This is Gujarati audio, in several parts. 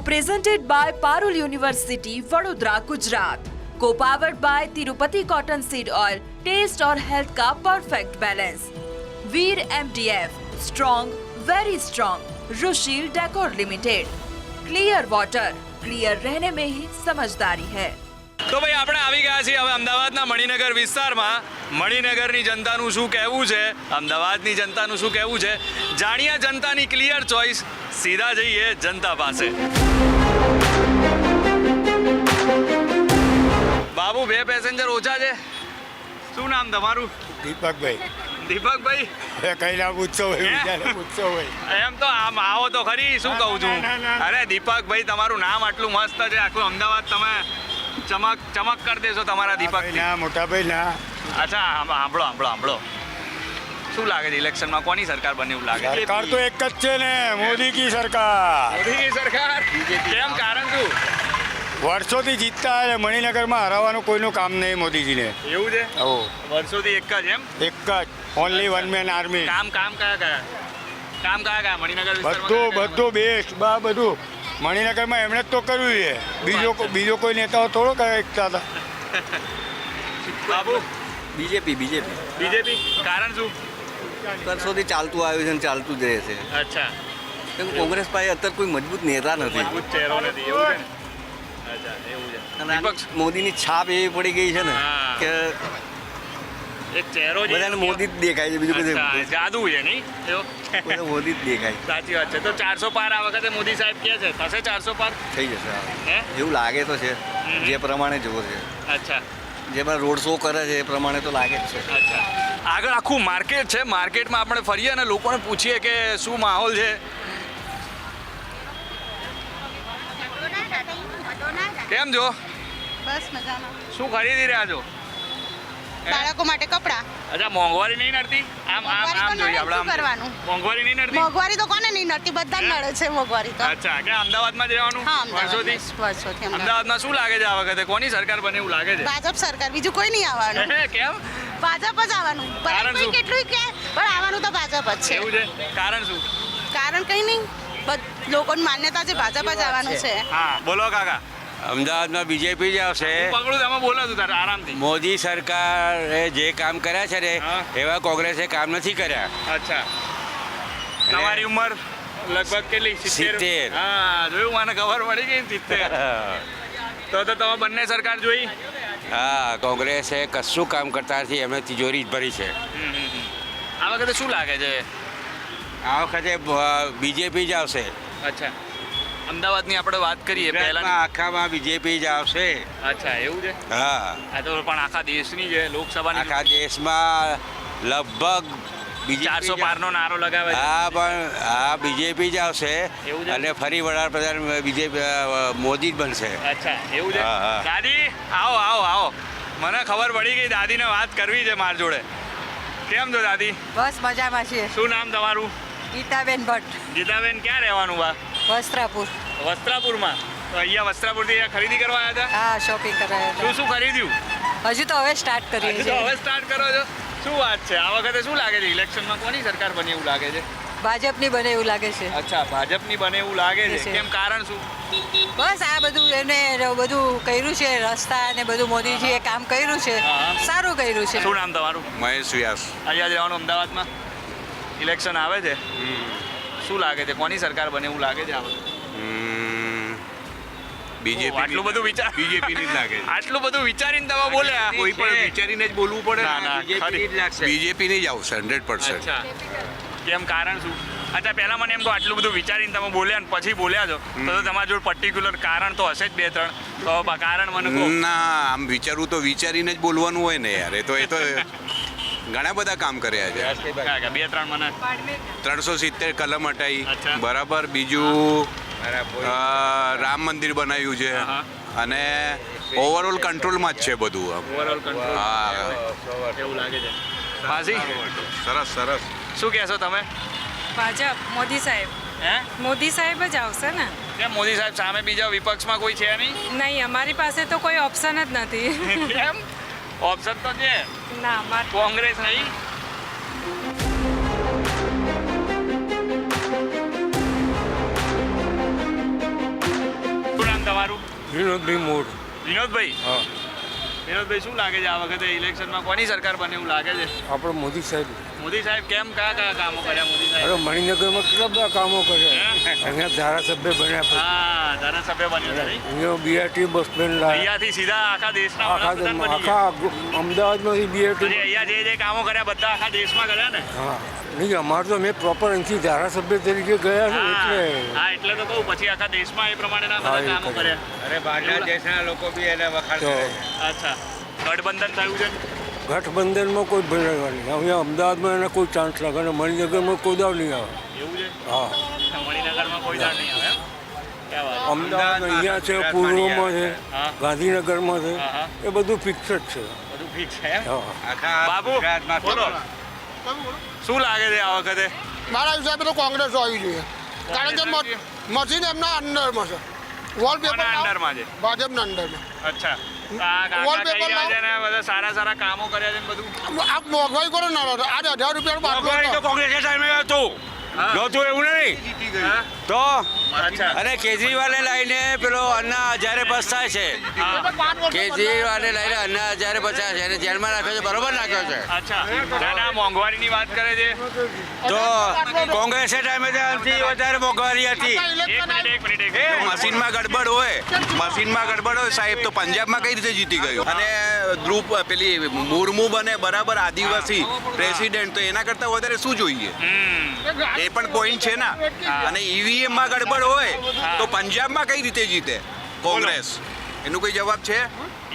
Co-presented by Parul University, Vadodara, Gujarat. Co-powered by Tirupati Cotton Seed Oil. Taste और health का perfect balance. Veer MDF, strong, very strong. Rushil decor limited clear water clear रहने में ही समझदारी है તો ભાઈ આપણે આવી ગયા છીએ હવે અમદાવાદના મણિનગર વિસ્તારમાં. મણિનગરની જનતાનું શું કહેવું છે? અમદાવાદની જનતાનું શું કહેવું છે? જાણીએ જનતાની ક્લિયર ચોઇસ સીધા જઈએ જનતા પાસે. બાબુ બે પેસેન્જર ઓછા છે? શું નામ તમારું? દીપકભાઈ. દીપકભાઈ? એ કઈ ના પૂછશો હે? પૂછશો ભાઈ. એમ તો આમ આવો તો ખરી શું કહું છું. અરે દીપકભાઈ તમારું નામ આટલું મસ્ત છે આખું અમદાવાદ તમે ચમક ચમક કરી દેશો તમારા દીપક ના મોટા ભાઈ ના અચ્છા સાંભળો સાંભળો સાંભળો શું લાગે છે ઇલેક્શનમાં? કોની સરકાર બને એવું લાગે? સરકાર તો એક જ છે ને મોદી કી સરકાર. મોદીની સરકાર? કેમ કારણ શું? વર્ષોથી જીતતા આવે મણિનગરમાં હરાવવાનું કોઈનું કામ નહીં મોદીજીને. એવું છે? ઓ વર્ષોથી એક જ એમ? એક જ. ઓનલી વન મેન આર્મી કામ કામ કયા કયા? કામ કયા કયા? મણિનગર વિસ્તારમાં બધું બધું બેસ્ટ બા બધું. મણિનગરમાં એમણે જ તો કર્યું છે. બીજો બીજો કોઈ નેતાઓ થોડો કરતા હતા બાબુ? BJP BJP. બીજેપી? કારણ શું? વર્ષોથી ચાલતું આવ્યું છે અને ચાલતું જ રહેશે અચ્છા. કેમ કોંગ્રેસ પાસે અત્યારે કોઈ મજબૂત નેતા નથી. મજબૂત ચહેરો નથી એવું છે અચ્છા એવું છે. અને આની વિપક્ષ? મોદીની છાપ એવી પડી ગઈ છે ને કે એક ચહેરો જે બધાને મોદી જ દેખાય છે બીજું બધું જાદુ છે નહીં? એવો મોદી જ દેખાય. સાચી વાત છે. તો ચારસો પાર આ વખતે મોદી સાહેબ કહે છે થશે ચારસો પાર? થઈ જશે હે. એવું લાગે તો છે. જે પ્રમાણે જુઓ છે. અચ્છા. જે પણ રોડ શો કરે છે એ પ્રમાણે તો લાગે જ છે. અચ્છા. આગળ આખું માર્કેટ છે. માર્કેટમાં આપણે ફરીએ અને લોકોને પૂછીએ કે શું માહોલ છે? કેમ છો? બસ મજામાં. શું ખરીદી રહ્યા છો? બાળકો માટે કપડાં. અચ્છા મોંઘવારી નહીં નડતી? આમ આમ મોંઘવારી આમ તો જોઈએ આપણે આમ કરવાનું? મોંઘવારી નહીં નડતી? મોંઘવારી તો કોને નહીં નડતી? બધા? નડે છે મોંઘવારી તો. અચ્છા કે અમદાવાદમાં જ રહેવાનું? હા વર્ષોથી? અમદાવાદ વર્ષોથી અમદાવાદ. અમદાવાદમાં શું લાગે છે આ વખતે? કોની સરકાર બને એવું લાગે છે? ભાજપ સરકાર બીજું કોઈ નહીં આવવાનું. કેમ? ભાજપ જ આવવાનું. કારણ શું? કેટલું કે પણ આવવાનું તો ભાજપ જ છે. એવું છે? કારણ શું? કારણ કઈ નહીં. લોકોની માન્યતા છે ભાજપ જ આવવાનું છે. હા બોલો કાકા. અમદાવાદમાં બીજેપી જ આવશે. મોદી સરકારે જે કામ કર્યા છે ને એવા કોંગ્રેસે કામ નથી કર્યા. અચ્છા. તમારી ઉંમર લગભગ કેટલી? સિત્તેર. હા જોયું મને ખબર પડી ગઈ સિત્તેર. તો તો તમે બંને સરકાર જોઈ? હા કોંગ્રેસે કશું કામ કરતા નથી એમને તિજોરી જ ભરી છે. આ વખતે શું લાગે છે? આ વખતે બીજેપી જ આવશે. અચ્છા. અમદાવાદની આપણે વાત કરીએ પહેલા આખામાં બીજેપી જ આવશે. અચ્છા એવું છે? હા. આ તો પણ આખા દેશની છે લોકસભાની આખા દેશમાં લગભગ ચારસો પારનો નારો લગાવે હા પણ હા બીજેપી જ આવશે અને ફરી વડાપ્રધાન બીજેપી મોદી જ બનશે. અચ્છા એવું છે. દાદી આવો આવો આવો. મને ખબર પડી ગઈ દાદીને વાત કરવી છે માર જોડે. કેમ છો દાદી? બસ મજામાં છીએ. શું નામ તમારું? ગીતાબેન ભટ્ટ. ગીતાબેન ક્યાં રહેવાનું બા? વસ્ત્રાપુર. વસ્ત્રાપુરમાં? તો અહીંયા વસ્ત્રાપુરથી ખરીદી કરવા આવ્યા હતા? હા શોપિંગ કરાયા શું શું ખરીદ્યું? હજુ તો હવે સ્ટાર્ટ કરીએ તો છીએ. હવે સ્ટાર્ટ કરો છો? શું વાત છે? આ વખતે શું લાગે છે? ઇલેક્શનમાં કોની સરકાર બને એવું લાગે છે? ભાજપની બને એવું લાગે છે. અચ્છા ભાજપની બને એવું લાગે છે. છે. કેમ કારણ શું? બસ આ બધું એને બધું કર્યું છે. રસ્તા ને બધું મોદીજીએ કામ કર્યું છે. સારું કર્યું છે. શું નામ તમારું? મહેશ વ્યાસ. અહીંયા જવાનું અમદાવાદમાં? ઇલેક્શન આવે છે? શું લાગે છે? કોની સરકાર બને એવું લાગે છે આ બીજેપી આટલું બધું વિચાર બીજેપીની જ લાગે આટલું બધું વિચારીને તમે બોલ્યા કોઈ પણ વિચારીને જ બોલવું પડે ના, ના, ખરી. જ આવશે હંડ્રેડ પર્સન્ટ કેમ કારણ શું? અચ્છા પહેલા મને એમ તો આટલું બધું વિચારીને તમે બોલ્યા ને પછી બોલ્યા છો. તો તો તમારા જોડે પર્ટિક્યુલર કારણ તો હશે જ બે ત્રણ. તો કારણ મને ના આમ વિચારવું તો વિચારીને જ બોલવાનું હોય ને યાર. એ તો એ તો ઘણા બધા કામ કર્યા છે? બે ત્રણ મને? ત્રણસો સિત્તેર કલમ હટાઈ બરાબર? બીજું રામ મંદિર બનાવ્યું છે. હા. અને ઓવરઓલ કંટ્રોલમાં જ છે બધું આમ. હા. એવું લાગે છે? પાછી સરસ સરસ. શું કહેશો તમે? ભાજપ મોદી સાહેબ. હે? મોદી સાહેબ જ આવશે ને? કેમ મોદી સાહેબ સામે બીજા વિપક્ષમાં કોઈ છે નહીં? નહીં અમારી પાસે તો કોઈ ઓપ્શન જ નથી. કેમ? ઓપ્શન તો છે. ના અમાર કોંગ્રેસ નહીં. તમારું? વિનોદભાઈ મોડ વિનોદભાઈ? હા. વિનોદભાઈ શું લાગે છે આ વખતે ઇલેક્શનમાં? કોની સરકાર બને એવું લાગે છે? આપણે મોદી સાહેબ. મોદી સાહેબ કેમ કયા કયા કામો કર્યા મોદી અરે સાહેબ મણિનગરમાં કેટલા બધા કામો કર્યા. હે? અહીંયા ધારાસભ્ય બન્યા પછી. હા ધારાસભ્ય બન્યા અહીંયા બીઆરટી બસ સ્ટેન્ડ અહીંયાથી સીધા આખા દેશના આખા આખા અમદાવાદમાંથી બીઆરટી અહીંયા જે જે કામો કર્યા બધા આખા દેશમાં કર્યા ને? હા. નહીં અમારે તો મેં પ્રોપર અહીંથી ધારાસભ્ય તરીકે ગયા છે એટલે હા, એટલે તો કહું પછી આખા દેશમાં એ પ્રમાણેના બધા કામો કર્યા. અરે બહારના દેશના લોકો બી એને તો અચ્છા. ગઠબંધન થયું છે? ગઠબંધનમાં કોઈ ભેળવવા નહીં. અહીંયા અમદાવાદમાં એને કોઈ ચાન્સ લાગે અને મણિનગરમાં કોઈ દાવ નહીં આવે. એવું છે? હા. મણિનગરમાં કોઈ દાવ નહીં આવે અમદાવાદ અહીંયા છે પૂર્વમાં છે ગાંધીનગરમાં છે. એ બધું ફિક્સ જ છે. બધું ફિક્સ છે બાબુ બોલો. શું લાગે છે આ વખતે? મારા હિસાબે તો કોંગ્રેસ આવી જોઈએ. કારણ કે મશીન એમના અંડરમાં છે. વોલપેપર અંડરમાં છે? ભાજપના અંડરમાં. અચ્છા. બધા સારા સારા કામો કર્યા છે બધું. આ મોંઘવારી કરો ના આજ હજાર રૂપિયા બાટલો તો કોંગ્રેસ ટાઈમે હતું. નહોતું એવું નહીં? તો? અને કેજરીવાલને લઈને પેલો અન્ના હજારે પસ્તાય છે. કેજરીવાલને કેજરીવાલે લઈને અન્ના હજારે પચાસ છે. એને જેલમાં નાખ્યો છે બરોબર નાખ્યો છે. અચ્છા. ના, ના મોંઘવારીની વાત કરે છે. તો કોંગ્રેસે ટાઈમે ત્યાંથી વધારે મોંઘવારી હતી. આ એક ઇલેક્શન મિનિટ એક મિનિટ એક મિનિટ. મશીનમાં ગડબડ હોય. મશીનમાં ગડબડ હોય સાહેબ તો પંજાબમાં કઈ રીતે જીતી ગયું? અને ધ્રુપ પેલી મુર્મુ બને બરાબર આદિવાસી પ્રેસિડેન્ટ તો એના કરતાં વધારે શું જોઈએ. એ પણ પોઈન્ટ છે ને. અને ઈવીએમમાં ગડબડ હોય તો પંજાબમાં કઈ રીતે જીતે? કોંગ્રેસ. એનો કોઈ જવાબ છે?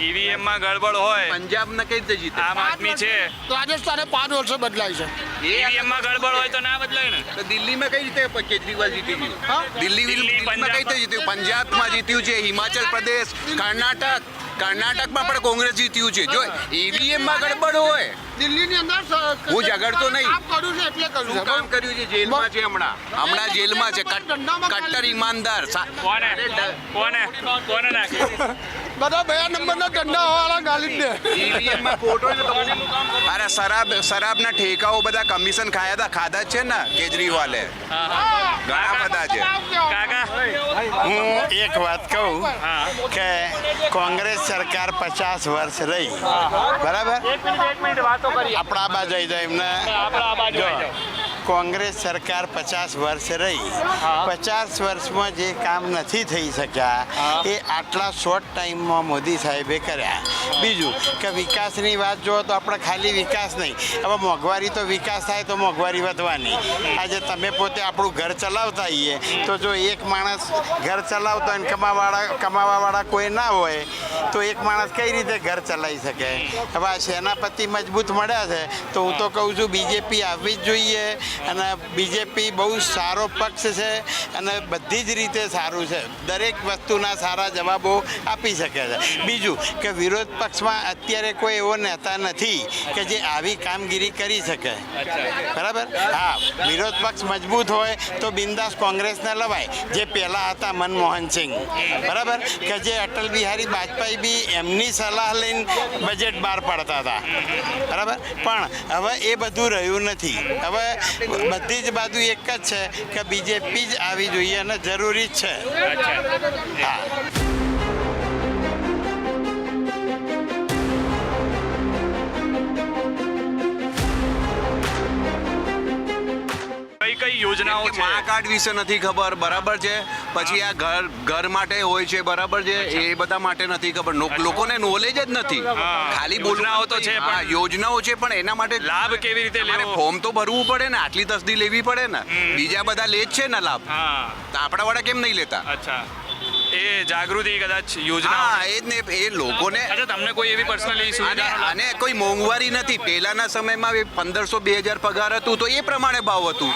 ઈવીએમમાં ગડબડ હોય. પંજાબમાં કઈ રીતે જીતે? આમ આદમી છે. રાજસ્થાને પાંચ વર્ષે બદલાય છે. ઈવીએમમાં ગડબડ હોય તો ના બદલાય ને. તો દિલ્હીમાં કઈ રીતે કેજરીવાલ જીતી ગયું? દિલ્હી દિલ્હી, દિલ્હીમાં કઈ રીતે જીત્યું? પંજાબમાં જીત્યું છે હિમાચલ પ્રદેશ કર્ણાટક. કર્ણાટકમાં પણ કોંગ્રેસ જીત્યું છે. જો ઈવીએમમાં ગડબડ હોય દિલ્હીની અંદર હું ઝઘડતો નહીં. કામ કર્યું છે એટલે કર્યું છે. કામ કર્યું છે જેલમાં છે હમણાં? હમણાં જેલમાં છે. કટ્ટર ઈમાનદાર. કોને? કોને? કોને નાખે બધા બે નંબરના ધંધા વાળા ગાલી દે. અરે શરાબ શરાબના ઠેકાઓ બધા કમિશન ખાયા હતા. ખાધા જ છે ને કેજરીવાલે. ઘણા બધા છે. કાકા? હું એક વાત કહું કે કોંગ્રેસ સરકાર પચાસ વર્ષ રહી. બરાબર? એક મિનિટ એક મિનિટ વાતો આપણા આબા જઈ જાય એમને. કોંગ્રેસ સરકાર પચાસ વર્ષ રહી. પચાસ વર્ષમાં જે કામ નથી થઈ શક્યા એ આટલા શોર્ટ ટાઈમમાં મોદી સાહેબે કર્યા. બીજું કે વિકાસની વાત જુઓ તો આપણે ખાલી વિકાસ નહીં. હવે મોંઘવારી તો વિકાસ થાય તો મોંઘવારી વધવાની. આજે તમે પોતે આપણું ઘર ચલાવતા હોઈએ તો જો એક માણસ ઘર ચલાવતો હોય ને કમાવાળા કમાવાવાળા કોઈ ના હોય તો એક માણસ કઈ રીતે ઘર ચલાવી શકે? હવે સેનાપતિ મજબૂત મળ્યા છે, તો હું તો કહું છું બીજેપી આવવી જ જોઈએ અને બીજેપી બહુ સારો પક્ષ છે અને બધી જ રીતે સારું છે. દરેક વસ્તુના સારા જવાબો આપી શકે છે. બીજું કે વિરોધ પક્ષમાં અત્યારે કોઈ એવો નેતા નથી કે જે આવી કામગીરી કરી શકે. બરાબર? હા, વિરોધ પક્ષ મજબૂત હોય તો બિંદાસ કોંગ્રેસને લવાય. જે પહેલાં હતા મનમોહન સિંહ બરાબર? કે જે અટલ બિહારી વાજપેયી બી એમની સલાહ લઈને બજેટ બહાર પાડતા હતા. બરાબર? પણ હવે એ બધું રહ્યું નથી. હવે બધી જ બાજુ એક જ છે કે બીજેપી જ આવી જોઈએ અને જરૂરી જ છે. હા. કઈ યોજનાઓ છે. મા કાર્ડ વિશે નથી ખબર બરાબર છે? પછી આ ઘર ઘર માટે હોય છે બરાબર છે? એ બધા માટે નથી ખબર. લોકોને નોલેજ જ નથી. ખાલી યોજનાઓ તો છે પણ- યોજનાઓ છે પણ એના માટે લાભ કેવી રીતે લેવો? ફોર્મ તો ભરવું પડે ને આટલી તસદી લેવી પડે ને. બીજા બધા લે જ છે ને લાભ. તો આપણા વાળા કેમ નહીં લેતા? અચ્છા. એ જાગૃતિ કદાચ યોજના હા એ જ ને એ લોકોને અચ્છા તમને કોઈ એવી પર્સનલી અને સુવિધા અને કોઈ મોંઘવારી નથી. પહેલાના સમયમાં પંદરસો બે હજાર પગાર હતું તો એ પ્રમાણે ભાવ હતું.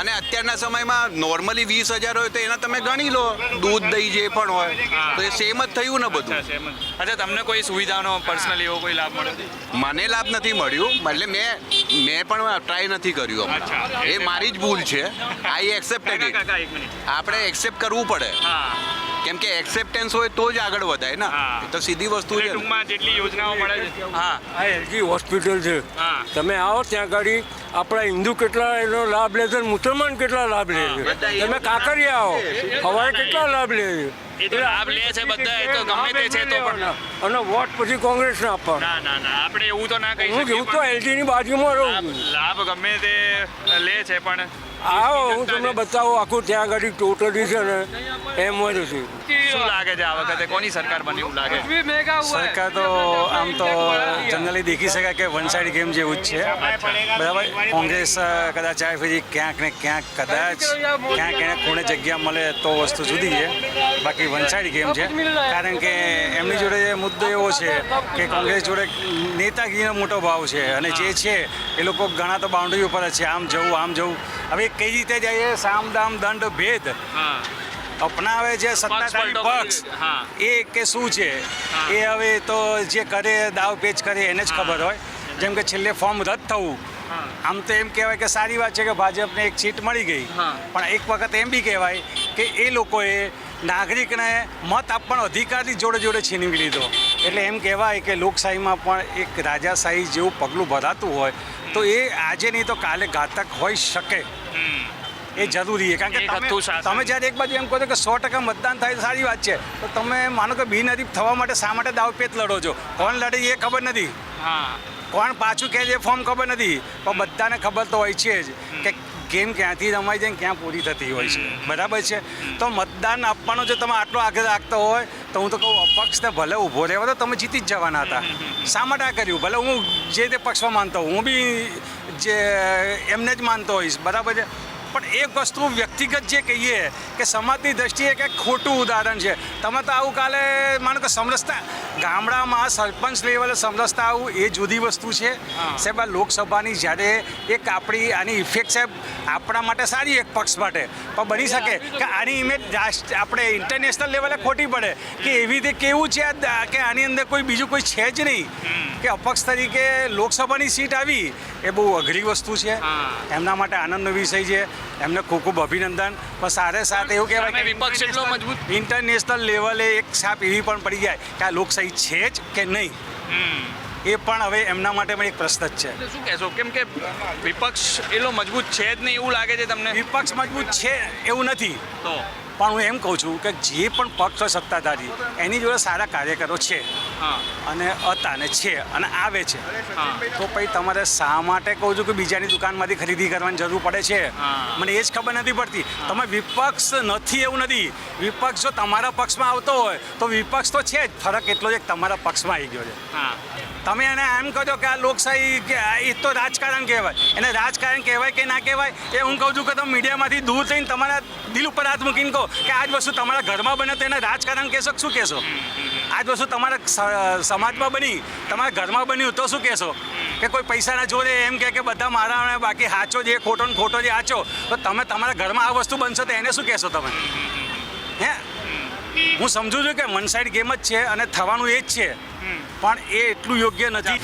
અને અત્યારના સમયમાં નોર્મલી વીસ હજાર હોય તો એના તમે ગણી લો. દૂધ દહીં જે પણ હોય તો એ સેમ જ થયું ને બધું. અચ્છા તમને કોઈ સુવિધાનો પર્સનલી એવો કોઈ લાભ મળ્યો? મને લાભ નથી મળ્યું એટલે મેં મેં પણ ટ્રાય નથી કર્યું એ મારી જ ભૂલ છે. આઈ એક્સેપ્ટેડ આપણે એક્સેપ્ટ કરવું પડે. હા. કેમ કે એક્સેપ્ટન્સ હોય તો જ આગળ વધાય ને? તો સીધી વસ્તુ છે. ટૂંકમાં જેટલી યોજનાઓ મળે છે. હા. આ એલજી હોસ્પિટલ છે. તમે આવો ત્યાં આગળ આપણા હિન્દુ કેટલા એનો લાભ લે છે અને મુસલમાન કેટલા લાભ લે છે? તમે કાંકરિયા આવો. હવારે કેટલા લાભ લે છે? એ તો લાભ લે છે બધા એ તો ગમે તે છે તો પણ. અને વોટ પછી કોંગ્રેસને આપવા ના ના ના આપણે એવું તો ના કહી શકીએ હું તો પણ એલટીની બાજુમાં રહું લાભ ગમે તે લે છે પણ આવો હું તમને બતાવું આખું ત્યાં આગળ ટોટલી છે ને એમ જ છે શું? લાગે છે આ વખતે? કોની સરકાર બની એવું લાગે? સરકાર તો આમ તો જનરલી દેખી શકાય કે વન સાઈડ ગેમ જેવું જ છે. બરાબર? કોંગ્રેસ કદાચ આવે પછી ક્યાંક ને ક્યાંક કદાચ ક્યાંક એને ખૂણે જગ્યા મળે તો વસ્તુ જુદી છે. બાકી વન સાઇડ ગેમ છે. કારણ કે એમની જોડે જે મુદ્દો એવો છે કે કોંગ્રેસ જોડે નેતાગીરીનો મોટો ભાવ છે અને જે છે એ લોકો ઘણા તો બાઉન્ડ્રી ઉપર જ છે. આમ જવું આમ જવું. હવે કઈ રીતે જઈએ સામ દામ દંડ ભેદ અપનાવે છે સત્તાધારી પક્ષ. હા. એ કે શું છે? એ હવે તો જે કરે દાવ પેચ કરે એને જ ખબર હોય. જેમ કે છેલ્લે ફોર્મ રદ થવું. આમ તો એમ કહેવાય કે સારી વાત છે કે ભાજપને એક સીટ મળી ગઈ. પણ એક વખત એમ બી કહેવાય કે એ લોકોએ નાગરિકને મત આપવાનો અધિકારની જોડે જોડે છીનવી લીધો. એટલે એમ કહેવાય કે લોકશાહીમાં પણ એક રાજાશાહી જેવું પગલું ભરાતું હોય તો એ આજે નહીં તો કાલે ઘાતક હોઈ શકે. એ જરૂરી છે. કારણ કે તમે તમે જ્યારે એક બાજુ એમ કહો છો કે સો ટકા મતદાન થાય સારી વાત છે. તો તમે માનો કે બિનહરીફ થવા માટે શા માટે દાવપેચ લડો છો? કોણ લડે એ ખબર નથી. કોણ પાછું કહે છે એ ફોર્મ ખબર નથી. પણ બધાને ખબર તો હોય છે જ કે ગેમ ક્યાંથી રમાઈ જાય ક્યાં પૂરી થતી હોય છે. બરાબર છે? તો મતદાન આપવાનો જો તમે આટલો આગ્રહ રાખતો હોય તો હું તો કહું અપક્ષને ભલે ઊભો રહેવો તો તમે જીતી જ જવાના હતા. શા માટે આ કર્યું? ભલે હું જે તે પક્ષમાં માનતો હોઉં હું બી જે એમને જ માનતો હોઈશ બરાબર છે? પણ એક વસ્તુ વ્યક્તિગત જે કહીએ કે સમાજની દ્રષ્ટિએ કે ખોટું ઉદાહરણ છે. તમે તો આવું કાલે માનો કે સમરસતા ગામડામાં સરપંચ લેવલે સમરસતા આવું એ જુદી વસ્તુ છે. સાહેબ આ લોકસભાની જ્યારે એક આપણી આની ઇફેક્ટ સાહેબ આપણા માટે સારી એક પક્ષ માટે. પણ બની શકે કે આની ઇમેજ આપણે ઇન્ટરનેશનલ લેવલે ખોટી પડે. કે એવી રીતે કેવું છે કે આની અંદર કોઈ બીજું કોઈ છે જ નહીં. કે અપક્ષ તરીકે લોકસભાની સીટ આવી એ બહુ અઘરી વસ્તુ છે. એમના માટે આનંદનો વિષય છે. એમને ખૂબ ખૂબ અભિનંદન. પણ સાથે સાથે એવું કહેવાય કે વિપક્ષ એટલો મજબૂત- ઇન્ટરનેશનલ લેવલે એક છાપ એવી પણ પડી જાય કે આ લોકશાહી છે જ કે નહીં. એ પણ હવે એમના માટે પણ એક પ્રશ્ન જ છે. શું કહેશો? કેમ કે વિપક્ષ એટલો મજબૂત છે જ નહીં એવું લાગે છે તમને? વિપક્ષ મજબૂત છે એવું નથી. તો? પણ હું એમ કહું છું કે જે પણ પક્ષ હોય સત્તાધારી એની જોડે સારા કાર્યકરો છે. અને હતા ને છે અને આવે છે. તો પછી તમારે શા માટે કહું છું કે બીજાની દુકાનમાંથી ખરીદી કરવાની જરૂર પડે છે? મને એ જ ખબર નથી પડતી. તમે વિપક્ષ નથી એવું નથી. વિપક્ષ જો તમારા પક્ષમાં આવતો હોય તો વિપક્ષ તો છે જ. ફરક એટલો જ તમારા પક્ષમાં આવી ગયો છે. તમે એને એમ કહો કે આ લોકશાહી કે એ તો રાજકારણ કહેવાય. એને રાજકારણ કહેવાય કે ના કહેવાય એ હું કહું છું કે તમે મીડિયામાંથી દૂર થઈને તમારા દિલ ઉપર હાથ મૂકીને કહો કે આ જ વસ્તુ તમારા ઘરમાં બને તો એને રાજકારણ કહેશો શું કહેશો? આ જ વસ્તુ તમારા સમાજમાં બની, તમારા ઘરમાં બન્યું તો શું કહેશો? કે કોઈ પૈસાના જોડે એમ કહે કે બધા મારા બાકી સાચો જે ખોટો ને ખોટો જે સાચો તો તમે તમારા ઘરમાં આ વસ્તુ બનશો તો એને શું કહેશો તમે? હે? હું સમજુ છું કે વન સાઈડ ગેમ જ છે અને થવાનું એ જ છે. પણ એ એટલું યોગ્ય નથી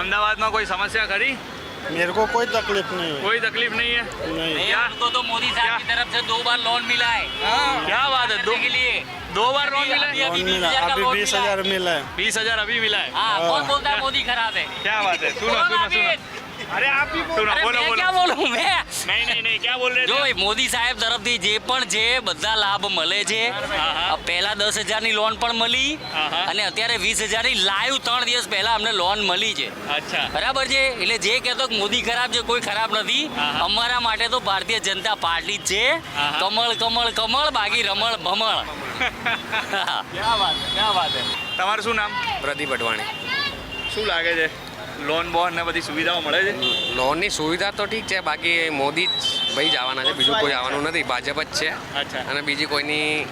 અમદાવાદમાં કોઈ સમસ્યા ખરી मेरे को कोई तकलीफ नहीं है कोई तकलीफ नहीं है नहीं क्या हमको तो मोदी साहब की तरफ से दो बार लोन मिला है क्या बात है दो करने के लिए दो बार लोन मिला है अभी लोन मिला 20,000 का अभी लोन बीस मिला है। हजार मिला है बीस हजार अभी मिला है हाँ कौन बोलता है मोदी खराब है क्या बात है सुनो बोलो सुनो अभी। सुनो અરે આપ ही બોલો. બોલો બોલો ક્યાં બોલું. મેં? નહીં નહીં નહીં ક્યાં બોલ રહે એ મોદી સાહેબ તરફથી જે પણ જે બધા લાભ મળે છે. પહેલા દસ હજારની લોન પણ મળી અને અત્યારે વીસ હજારની લાઈવ ત્રણ દિવસ પહેલા અમને લોન મળી છે. બરાબર છે? એટલે જે કહેતો મોદી ખરાબ છે કોઈ ખરાબ નથી. અમારા માટે તો ભારતીય જનતા પાર્ટી છે. કમળ કમળ કમળ બાકી રમણ ભમણ. ક્યાં વાત ક્યાં વાત હે તમારું શું નામ? પ્રદીપ અડવાણી. શું લાગે છે? લોન બોન ને બધી સુવિધાઓ મળે છે? લોનની સુવિધા તો ઠીક છે બાકી મોદી જ ભાઈ જવાના છે બીજું કોઈ આવવાનું નથી ભાજપ જ છે. અચ્છા. અને બીજી કોઈની.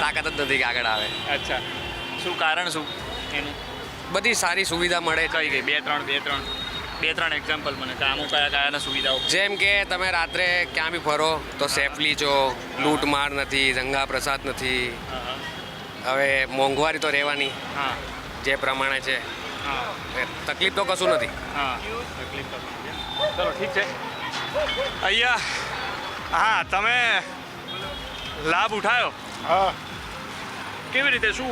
તાકાત જ નથી કે આગળ આવે. અચ્છા. શું કારણ શું એનું? બધી સારી સુવિધા મળે. કઈ કઈ? ગઈ બે ત્રણ બે ત્રણ. બે ત્રણ એક્ઝામ્પલ મને. કામો કયા કયાના સુવિધાઓ? જેમ કે તમે રાત્રે ક્યાં બી ફરો તો સેફલી છો લૂંટમાર નથી દંગા પ્રસાદ નથી. હવે મોંઘવારી તો રહેવાની હા. જે પ્રમાણે છે. તકલીફ તો કશું નથી. હા. તકલીફ તો ચલો ઠીક છે. અહીંયા હા તમે લાભ ઉઠાયો? હા. કેવી રીતે શું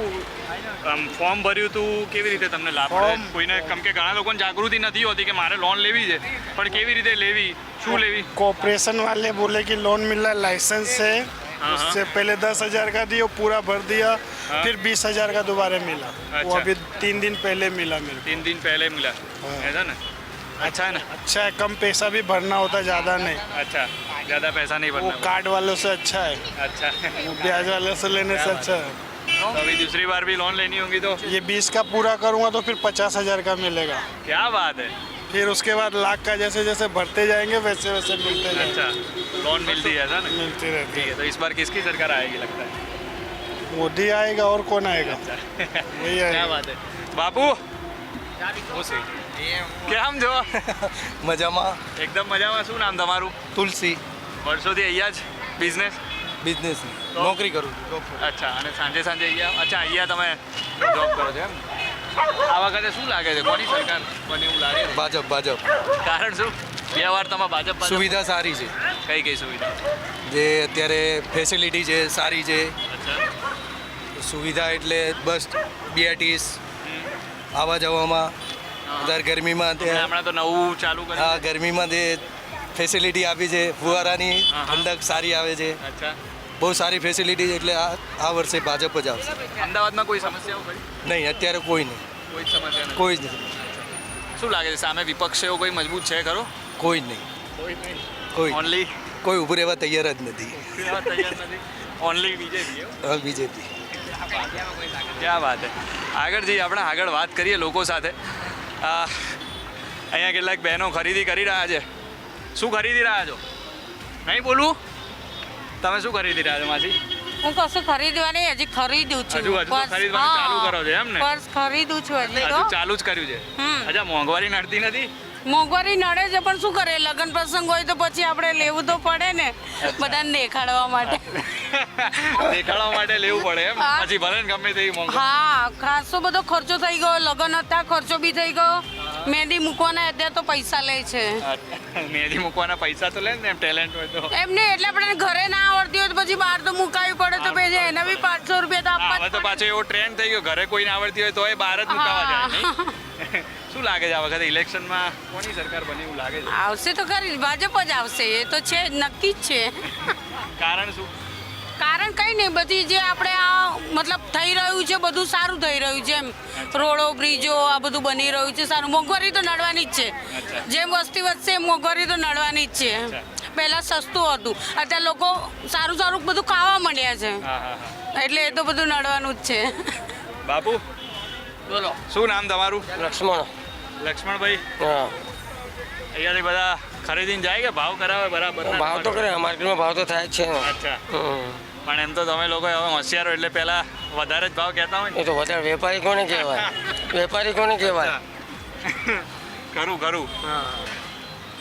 ફોર્મ ભર્યું હતું કેવી રીતે તમને લાભ મળે? કોઈને કેમ કે ઘણા લોકોને જાગૃતિ નથી હોતી કે મારે લોન લેવી છે. પણ કેવી રીતે લેવી? શું લેવી? કોર્પોરેશન વાલે બોલે કે લોન મિલા લાઇસન્સ છે. उससे पहले दस हज़ार का दिया पूरा भर दिया फिर बीस हज़ार का दोबारा मिला। अच्छा। वो। अभी तीन दिन पहले मिला मेरे तीन दिन पहले मिला। हाँ। ऐसा ना? अच्छा है ना? अच्छा है कम पैसा भी भरना होता ज़्यादा नहीं। अच्छा ज़्यादा पैसा नहीं वो भरना कार्ड वालों से अच्छा है। अच्छा। वो ब्याज वाले से लेने से अच्छा है। तो अभी दूसरी बार भी लोन लेनी होगी तो? ये बीस का पूरा करूँगा तो फिर पचास हज़ार का मिलेगा। क्या बात है। फिर उसके बाद लाख का जैसे जैसे भरते जाएंगे वैसे वैसे मिलते अच्छा जाएंगे लोन मिलती है ऐसा ना मिलती रहती ठीक है है तो इस बार किसकी सरकार आएगी लगता है मोदी आएगा और कौन आएगा वही क्या आएगा बात है બાપુ કેમ છો મજામાં એકદમ મજામાં શું નામ તમારું તુલસી વર્ષોથી અહીંયા જ બિઝનેસ બિઝનેસ નોકરી કરું છું અચ્છા અને સાંજે સાંજે અહીંયા અચ્છા અહીંયા તમે જોબ કરો છો એમ આ વખતે શું લાગે છે? કોની સરકાર બને એવું લાગે છે? ભાજપ ભાજપ. કારણ શું? બે વાર તમે ભાજપ સુવિધા સારી છે. કઈ કઈ સુવિધા? જે અત્યારે ફેસિલિટી છે સારી છે. સુવિધા એટલે બસ બીઆરટીસ આવવા જવામાં. અત્યારે ગરમીમાં હમણાં તો નવું ચાલુ હા ગરમીમાં જે ફેસિલિટી આપી છે. ફુવારાની. ઠંડક સારી આવે છે. અચ્છા. બહુ સારી ફેસિલિટી એટલે આ આ વર્ષે ભાજપ જ આવશે. અમદાવાદમાં કોઈ સમસ્યાઓ ખરી નહીં અત્યારે કોઈ નહીં. કોઈ જ સમસ્યા કોઈ જ નહીં શું લાગે છે સામે વિપક્ષ એવો કોઈ મજબૂત છે ખરો? કોઈ જ નહીં. કોઈ નહીં. કોઈ ઓનલી કોઈ ઊભું રહેવા તૈયાર જ નથી. ઓનલી બીજેપી બીજેપી ક્યાં વાત છે આગળ જઈએ આપણે આગળ વાત કરીએ લોકો સાથે. આ, અહીંયા કેટલાક બહેનો ખરીદી કરી રહ્યા છે. શું ખરીદી રહ્યા છો? નહીં બોલવું તમે શું ખરીદી રહ્યા છો માસી? હું કશું ખરીદવાની હજી ખરીદું છું. હજુ- હજુ તો પર્સ- ખરીદવાનું હા, ચાલુ કરો છો એમ ને? પર્સ ખરીદું છું હજી હજુ તો. ચાલુ જ કર્યું છે? હમ. અચ્છા મોંઘવારી નડતી નથી? મોંઘવારી નડે છે પણ શું કરે લગ્ન પ્રસંગ હોય તો પછી આપણે લેવું તો પડે ને બધાને દેખાડવા માટે. દેખાડવા માટે લેવું પડે એમ હા. પછી ભલે ને ગમે તેવી મોંઘવારી. હા ખાસો બધો ખર્ચો થઈ ગયો લગ્ન હતા ખર્ચો બી થઈ ગયો. મહેંદી મૂકવાના અત્યારે તો પૈસા લે છે. મહેંદી મૂકવાના પૈસા તો લે ને એમ ટેલેન્ટ હોય તો. એમને એટલે આપણે ઘરે ના આવડતી હોય તો પછી બહાર તો મુકાવી પડે તો પછી એના બી પાંચસો રૂપિયા તો આપવા હવે તો પાછો એવો ટ્રેન્ડ થઈ ગયો ઘરે કોઈ ના આવડતી હોય તો એ બહાર જ મુકાવા જાય શું લાગે છે આ વખતે ઇલેક્શનમાં? કોની સરકાર બને એવું લાગે છે? આવશે તો ખરી ભાજપ જ આવશે એ તો છે નક્કી જ છે. કારણ શું? કારણ કઈ નહીં બધી જે આપણે આ મતલબ થઈ રહ્યું છે બધું સારું થઈ રહ્યું છે એમ. રોડો બ્રિજો આ બધું બની રહ્યું છે સારું. મોંઘવારી તો નડવાની જ છે. જેમ વસ્તી વધશે એમ મોંઘવારી તો નડવાની જ છે પહેલાં સસ્તું હતું. અત્યારે લોકો સારું સારું બધું ખાવા માંડ્યા છે. એટલે એ તો બધું નડવાનું જ છે. બાપુ? બોલો. શું નામ તમારું? લક્ષ્મણ. લક્ષ્મણભાઈ? હા. અહીંયાથી બધા ખરીદીને જાય કે ભાવ કરાવે બરાબર ભાવ તો કરે માર્કેટમાં ભાવ તો થાય જ છે અચ્છા. પણ એમ તો તમે લોકો હવે હોશિયારો એટલે પહેલા વધારે જ ભાવ કહેતા હોય એ તો વધારે વેપારી કોને કહેવાય? વેપારી કોને કહેવાય? ને ખરું ખરું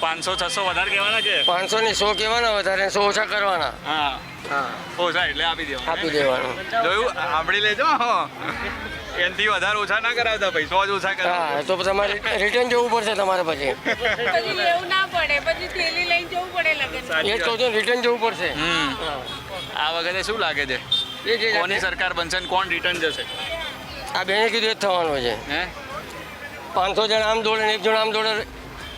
પાંચસો છસો વધારે કહેવાના કે? પાંચસો ની સો કહેવાના વધારે સો ઓછા કરવાના. હા. હા. ઓછા એટલે આપી દેવાના. આપી દેવાનું. જોયું? સાંભળી લેજો. એનથી વધારે ઓછા ના કરાવતા ભાઈ સો જ ઓછા કરાવતા. તો તમારે રિટર્ન જવું પડશે તમારે પછી. પછી એવું ના પડે પછી થેલી લઈને જવું પડે લગન એ તો રિટર્ન જવું પડશે. હમ. હા. આ વખતે શું લાગે છે? એ જે કોની સરકાર બનશે ને કોણ રિટર્ન જશે? આ બેને કીધું એ જ થવાનું છે. હે? પાંચસો જણ આમ દોડે ને એક જણ આમ દોડે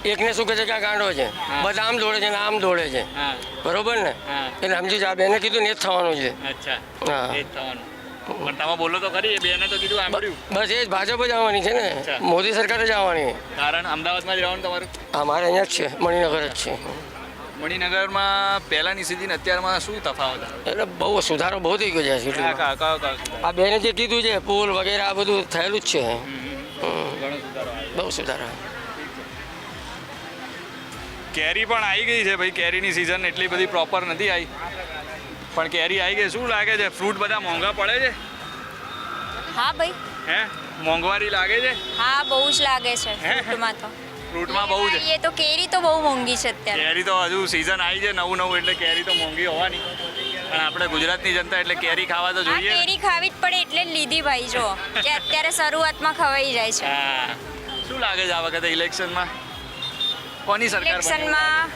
એકને શું કહે છે કે આ ગાંડો છે. બધા આમ દોડે છે ને આમ દોડે છે. બરોબર ને? એટલે સમજી આ બેને કીધું ને એ જ થવાનું છે. અચ્છા. હા. એ જ થવાનું. પણ તમે બોલો તો ખરી બેને તો કીધું સાંભળ્યું બસ એ જ ભાજપ જ આવવાની છે ને. મોદી સરકાર જ આવવાની. કારણ અમદાવાદમાં જ રહેવાનું તમારું? અમારે અહીંયા જ છે મણિનગર જ છે. મણિનગરમાં પહેલાની સ્થિતિ અત્યારમાં શું તફાવત? એટલે બહુ સુધારો બહુ થઈ ગયો છે આ બેને જે કીધું છે પુલ વગેરે આ બધું થયેલું જ છે. બહુ સુધારો કેરી પણ આવી ગઈ છે ભાઈ કેરીની સિઝન એટલી બધી પ્રોપર નથી આવી પણ કેરી આવી ગઈ. શું લાગે છે? ફ્રૂટ બધા મોંઘા પડે છે? હા ભાઈ. હે? મોંઘવારી લાગે છે? હા બહુ જ લાગે છે ફ્રૂટમાં તો. ફ્રૂટમાં બહુ છે? એ તો કેરી તો બહુ મોંઘી છે અત્યારે. કેરી તો હજુ સીઝન આવી છે નવું નવું એટલે કેરી તો મોંઘી હોવાની. પણ આપણે ગુજરાતની જનતા એટલે કેરી ખાવા તો જોઈએ. કેરી ખાવી જ પડે એટલે લીધી ભાઈ જો કે અત્યારે શરૂઆતમાં ખવાઈ જાય છે. હા. શું લાગે છે આ વખતે ઇલેક્શનમાં કોની સરકાર? ઇલેક્શનમાં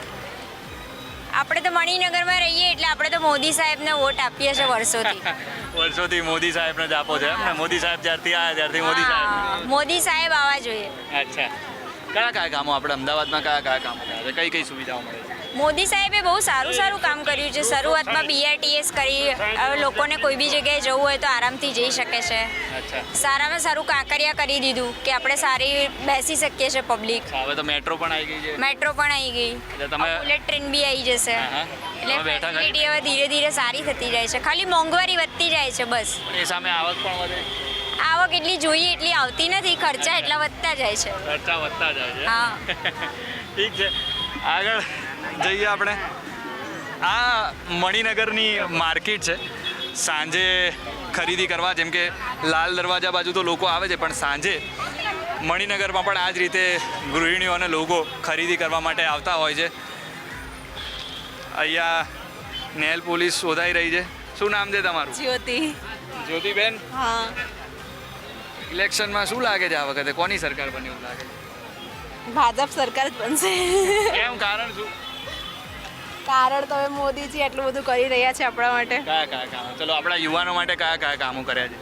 આપણે તો મણિનગરમાં રહીએ એટલે આપણે તો મોદી સાહેબને વોટ આપીએ છીએ વર્ષોથી. વર્ષોથી મોદી સાહેબને જ આપો છો એમ ને? મોદી સાહેબ જ્યારથી આવ્યા ત્યારથી મોદી સાહેબ. મોદી સાહેબ આવવા જોઈએ. અચ્છા. કયા કયા કામો આપણે અમદાવાદમાં કયા કયા કામો કયા છે કઈ કઈ સુવિધાઓ મળે મોદી સાહેબે બહુ સારું સારું કામ કર્યું છે. શરૂઆતમાં બીઆરટીએસ કરી હવે લોકોને કોઈ બી જગ્યાએ જવું હોય તો આરામથી જઈ શકે છે. સારામાં સારું કાંકરિયા કરી દીધું કે આપણે સારી બેસી શકીએ છીએ પબ્લિક. હવે તો મેટ્રો પણ આવી ગઈ છે. મેટ્રો પણ આવી ગઈ. એટલે બુલેટ ટ્રેન બી આવી જશે. એટલે? ફેસિલિટી હવે ધીરે ધીરે સારી થતી જાય છે. ખાલી મોંઘવારી વધતી જાય છે બસ. એ સામે આવક પણ વધે. આવક એટલી જોઈએ એટલી આવતી નથી. ખર્ચા એટલા વધતા જાય છે. ખર્ચા વધતા જાય છે. હા. ઠીક છે. આગળ જઈએ આપણે. આ મણિનગરની માર્કેટ છે. સાંજે ખરીદી કરવા જેમ કે લાલ દરવાજા બાજુ તો લોકો આવે છે પણ સાંજે મણિનગરમાં પણ આ જ રીતે ગૃહિણીઓ અને લોકો ખરીદી કરવા માટે આવતા હોય છે. અહીંયા નેલ પોલીસ શોધાઈ રહી છે. શું નામ છે તમારું? જ્યોતિ. જ્યોતિબેન? હા. ઇલેક્શનમાં શું લાગે છે આ વખતે? કોની સરકાર બની એવું લાગે ભાજપ સરકાર જ બનશે. કેમ? કારણ શું? કારણ તો હવે મોદીજી એટલું બધું કરી રહ્યા છે આપણા માટે. કયા કયા કામ ચલો આપણા યુવાનો માટે કયા કયા કામો કર્યા છે?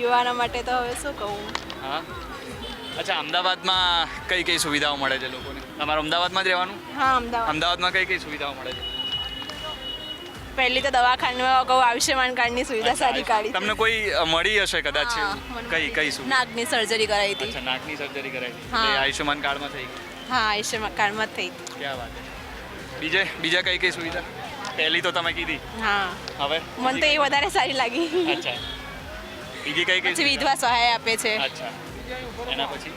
યુવાનો માટે તો હવે શું કહું? હા? અચ્છા અમદાવાદમાં કઈ કઈ સુવિધાઓ મળે છે લોકોને? તમારે અમદાવાદમાં જ રહેવાનું? હા અમદાવાદ. અમદાવાદમાં કઈ કઈ સુવિધાઓ મળે છે? પહેલી તો દવાખાનામાં કહું આયુષ્યમાન કાર્ડની સુવિધા સારી કાઢી તમને કોઈ મળી હશે કદાચ કઈ કઈ સુવિધા? નાકની સર્જરી કરાવી હતી. અચ્છા નાકની સર્જરી કરાવી હતી. આયુષ્યમાન કાર્ડમાં થઈ ગઈ. હા આયુષ્યમાન કાર્ડમાં થઈ. ક્યાં વાત છે? બીજે? બીજા કઈ કઈ સુવિધા? પહેલી તો તમે કીધી. હા. હવે? મને તો એ વધારે સારી લાગી. અચ્છા. બીજી કઈ કઈ વિધવા સહાય આપે છે. અચ્છા. એના પછી?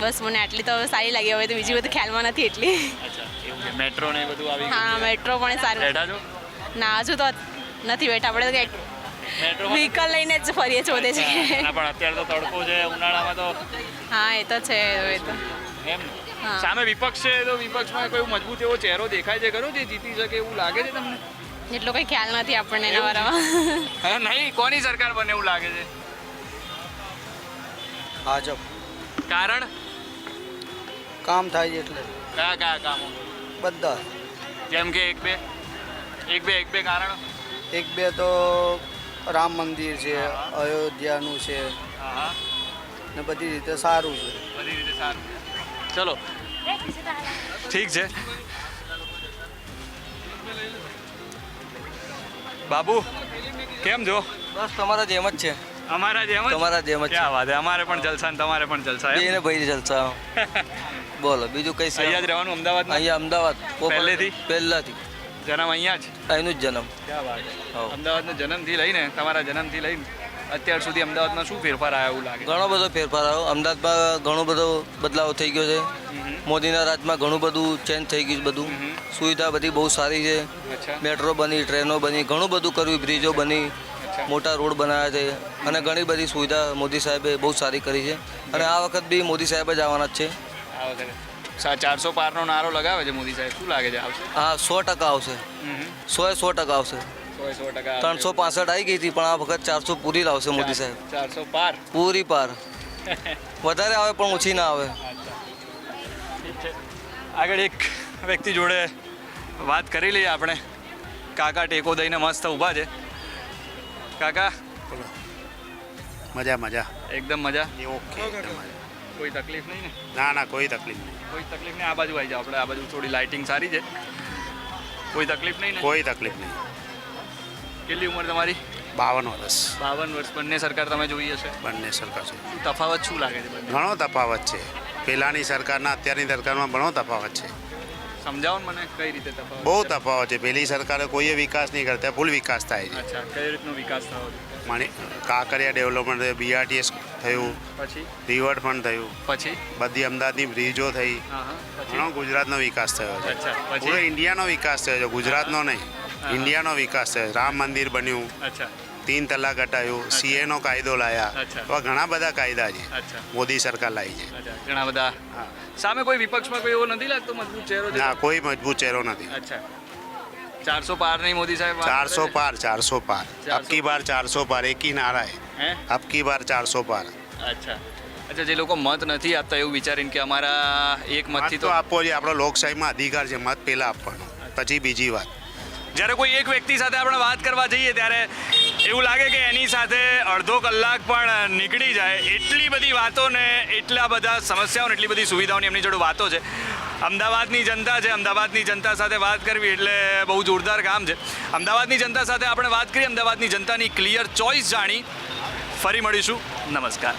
બસ મને આટલી તો હવે સારી લાગી. હવે તો બીજી બધું ખ્યાલમાં નથી એટલી. અચ્છા. મેટ્રો ને બધું આવી હા મેટ્રો પણ સારું. બેઠા છો? ના હજુ તો નથી બેઠા. આપણે તો મેટ્રો વ્હીકલ લઈને જ ફરીએ છે ના પણ અત્યારે તો તડકો છે. ઉનાળામાં તો હા એ તો છે એ તો. એમ. સામે વિપક્ષ છે તો વિપક્ષમાં કોઈ મજબૂત એવો ચહેરો દેખાય છે ખરો જે જીતી શકે એવું લાગે છે તમને? એટલો કોઈ ખ્યાલ નથી આપણને એના હા નહીં કોની સરકાર બને એવું લાગે છે? ભાજપ. કારણ? કામ થાય છે એટલે. કયા કયા કામો? બધા. જેમ કે એક બે એક બે એક બે કારણ? એક બે તો રામ મંદિર છે અયોધ્યાનું છે. હા હા. ને બધી રીતે સારું છે. બધી રીતે સારું ચલો. ઠીક છે. બાબુ કેમ છો? બસ તમારા જેમ જ છે. અમારા જેમ જ? તમારા જેમ જ. ક્યાં વાત છે? અમારે પણ જલસા ને તમારે પણ જલસા એને ભાઈ જલસા. બોલો બીજું કઈ અહીંયા જ રહેવાનું અમદાવાદમાં? અહીંયા અમદાવાદ. પહેલેથી? પહેલાથી. જન્મ અહીંયા જ? અહીંનું જ જન્મ. ક્યાં વાત અમદાવાદનો જન્મથી લઈને તમારા જન્મથી લઈને. અત્યાર સુધી અમદાવાદમાં શું ફેરફાર આવ્યો એવું લાગે? ઘણો બધો ફેરફાર આવ્યો. અમદાવાદમાં ઘણો બધો બદલાવ થઈ ગયો છે. મોદીના રાજમાં ઘણું બધું ચેન્જ થઈ ગયું છે બધું. સુવિધા બધી બહુ સારી છે. મેટ્રો બની ટ્રેનો બની ઘણું બધું કર્યું બ્રિજો બની. મોટા રોડ બનાવ્યા છે. અને ઘણી બધી સુવિધા મોદી સાહેબે બહુ સારી કરી છે. અને આ વખત બી મોદી સાહેબ જ આવવાના જ છે. ચારસો પારનો નારો લગાવે છે મોદી સાહેબ. શું લાગે છે આવશે? હા સો ટકા આવશે. સો એ સો ટકા આવશે. ત્રણસો પાસઠ આવી ગઈ હતી પણ આ વખત ચારસો પૂરી લાવશે મોદી સાહેબ. ચારસો પાર. પૂરી પાર. વધારે આવે પણ ઓછી ના આવે. છે. આગળ એક વ્યક્તિ જોડે વાત કરી લઈએ આપણે. કાકા ટેકો દઈને મસ્ત ઊભા છે. કાકા? મજા મજા. એકદમ મજા? ઓકે કોઈ તકલીફ નહીં ને? ના ના કોઈ તકલીફ નહીં. કોઈ તકલીફ નહીં? આ બાજુ આવી જાઓ આપણે. આ બાજુ થોડી લાઇટિંગ સારી છે. કોઈ તકલીફ નહીં કોઈ તકલીફ નહીં. કેટલી ઉંમર તમારી? બાવન વર્ષ. બાવન વર્ષ. બંને સરકાર તમે જોઈ હશે? બંને સરકાર તફાવત શું લાગે છે ઘણો તફાવત છે. પહેલાંની સરકારના અત્યારની સરકારમાં ઘણો તફાવત છે. સમજાવો મને કઈ રીતે તફાવત બહુ તફાવત છે. પહેલી સરકારે કોઈએ વિકાસ નહીં કરતા ફૂલ વિકાસ થાય છે. અચ્છા કઈ રીતનો વિકાસ થયો? માણી કાંકરિયા ડેવલપમેન્ટ થયું બીઆરટીએસ થયું પછી? રિવરફ્રન્ટ થયું પછી? બધી અમદાવાદની બ્રિજો થઈ. ઘણો ગુજરાતનો વિકાસ થયો છે. પૂરો ઇન્ડિયાનો વિકાસ થયો છે ગુજરાતનો નહીં. ઇન્ડિયાનો વિકાસ છે. રામ મંદિર બન્યું. તીન તલાક હટાયું. સીએનો કાયદો લાયા. એવા ઘણા બધા કાયદા છે. મોદી સરકાર લાવી છે. ઘણા બધા. સામે કોઈ વિપક્ષમાં કોઈ એવો નથી લાગતો મજબૂત ચહેરો ના કોઈ મજબૂત ચહેરો નથી. ચારસો પાર નહીં મોદી સાહેબ ચારસો પાર ચારસો પાર. અબકી બાર ચારસો પાર એકી નારા હે. અબકી બાર ચારસો પાર. અચ્છા. અચ્છા જે લોકો મત નથી આપતા એવું વિચારીને કે અમારા એક મતથી મત તો તો આપવો જોઈએ. આપણો લોકશાહીમાં અધિકાર છે. મત પહેલાં આપવાનો. પછી બીજી વાત. જ્યારે કોઈ એક વ્યક્તિ સાથે આપણે વાત કરવા જઈએ ત્યારે એવું લાગે કે એની સાથે અડધો કલાક પણ નીકળી જાય. એટલી બધી વાતો ને એટલા બધા સમસ્યાઓ એટલી બધી સુવિધાઓની એમની જોડે વાતો છે. અમદાવાદની જનતા છે. અમદાવાદની જનતા સાથે વાત કરવી એટલે બહુ જોરદાર કામ છે. અમદાવાદની જનતા સાથે આપણે વાત કરી અમદાવાદની જનતાની ક્લિયર ચોઇસ જાણી ફરી મળીશું. નમસ્કાર.